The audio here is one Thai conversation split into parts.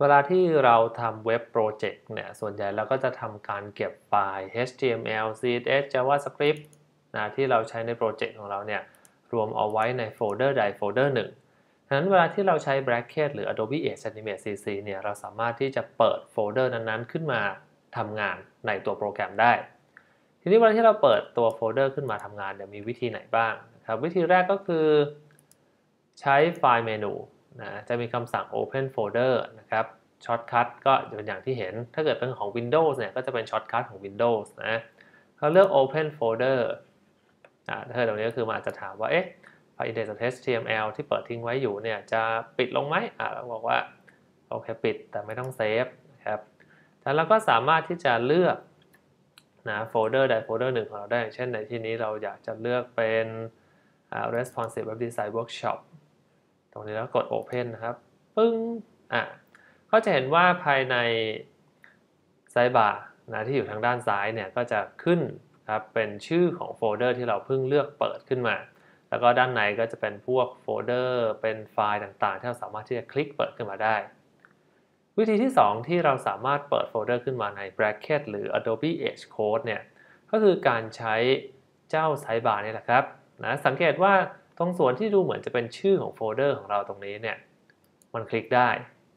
เวลาที่เราทำเว็บโปรเจกต์เนี่ยส่วนใหญ่เราก็จะทำการเก็บไฟล์ HTML CSS JavaScript นะที่เราใช้ในโปรเจกต์ของเราเนี่ยรวมเอาไว้ในโฟลเดอร์ใดโฟลเดอร์หนึ่งฉะนั้นเวลาที่เราใช้ bracket หรือ Adobe Edge Animate CC เนี่ยเราสามารถที่จะเปิดโฟลเดอร์นั้นๆ ขึ้นมาทำงานในตัวโปรแกรมได้ ทีนี้เวลาที่เราเปิดตัวโฟลเดอร์ขึ้นมาทำงานเนี่ยมีวิธีไหนบ้างครับวิธีแรกก็คือ ใช้ไฟล์เมนู นะจะมีคำสั่ง open folder นะครับช็อตคัทก็จะเป็นอย่างที่เห็น ถ้าเกิดเป็นของ Windows เนี่ยก็จะเป็นช็อตคัทของ Windows นะเราเลือก open folder อ่าถ้าตรงนี้ก็คือมันอาจจะถามว่า เอ๊ะไฟล์ index.html ที่เปิดทิ้งไว้อยู่เนี่ยจะปิดลงไหมอ่าเราบอกว่า โอเคปิดแต่ไม่ต้องเซฟนะครับแล้วเราก็สามารถที่จะเลือกนะโฟลเดอร์ใดโฟลเดอร์หนึ่งของเราได้อย่างเช่นในที่นี้เราอยากจะเลือกเป็น responsive web design workshop ตรงนี้แล้วกด open นะครับ ปึ้ง อะ ก็จะเห็นว่าภายในไซบาร์นะที่อยู่ทางด้านซ้ายเนี่ยก็จะขึ้นครับเป็นชื่อของโฟลเดอร์ที่เราเพิ่งเลือกเปิดขึ้นมา แล้วก็ด้านในก็จะเป็นพวกโฟลเดอร์ เป็นไฟล์ต่างๆ ที่เราสามารถที่จะคลิกเปิดขึ้นมาได้ วิธีที่ 2 ที่เราสามารถเปิดโฟลเดอร์ขึ้นมาใน bracket หรือ Adobe Edge Code เนี่ยก็คือการใช้เจ้าไซบาร์นี่แหละครับนะสังเกตว่า ตรงส่วนที่ดูเหมือนจะเป็นชื่อของโฟลเดอร์ของเราตรงนี้เนี่ยมันคลิกได้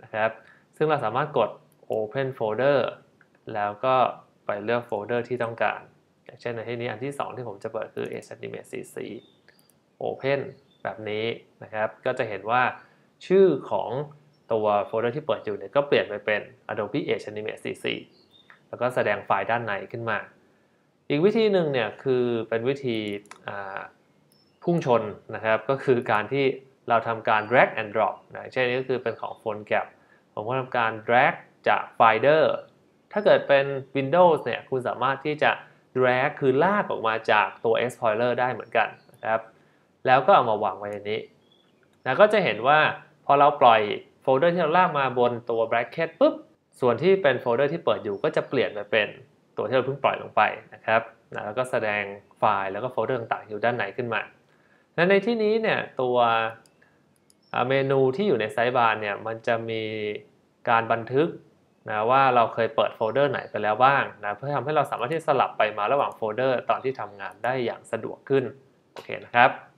นะครับ ซึ่งเราสามารถกด Open Folder แล้วก็ไปเลือกโฟลเดอร์ที่ต้องการ อย่างเช่นในที่นี้อันที่ 2 ที่ผมจะเปิดคือ Estimate CC Open แบบนี้นะครับ ก็จะเห็นว่าชื่อของตัวโฟลเดอร์ที่เปิดอยู่เนี่ยก็เปลี่ยนไปเป็น Adobe Edge Animate CC แล้วก็แสดงไฟล์ด้านในขึ้นมา อีกวิธีหนึ่งเนี่ยคือเป็นวิธี พุ่งชนนะครับ ก็คือการที่เราทำการ drag and drop นะเช่นนี้ก็คือเป็นของ phone gap ผมก็ทำการ drag จาก Finder ถ้าเกิดเป็น Windows เนี่ยคุณสามารถที่จะ drag คือลากออกมาจากตัว Explorer ได้เหมือนกันนะครับ แล้วก็เอามาวางไว้ในนี้แล้วก็จะเห็นว่าพอเราปล่อยโฟลเดอร์ที่เราลากมาบนตัว bracket ปุ๊บ ส่วนที่เป็นโฟลเดอร์ที่เปิดอยู่ก็จะเปลี่ยนไปเป็นตัวที่เราเพิ่งปล่อยลงไปนะครับแล้วก็แสดงไฟล์แล้วก็โฟลเดอร์ต่างๆอยู่ด้านในขึ้นมา และในที่นี้เนี่ยตัวเมนูที่อยู่ในไซต์บาร์เนี่ยมันจะมีการบันทึกนะว่าเราเคยเปิดโฟลเดอร์ไหนไปแล้วบ้างนะเพื่อทำให้เราสามารถที่สลับไปมาระหว่างโฟลเดอร์ตอนที่ทำงานได้อย่างสะดวกขึ้นโอเคนะครับ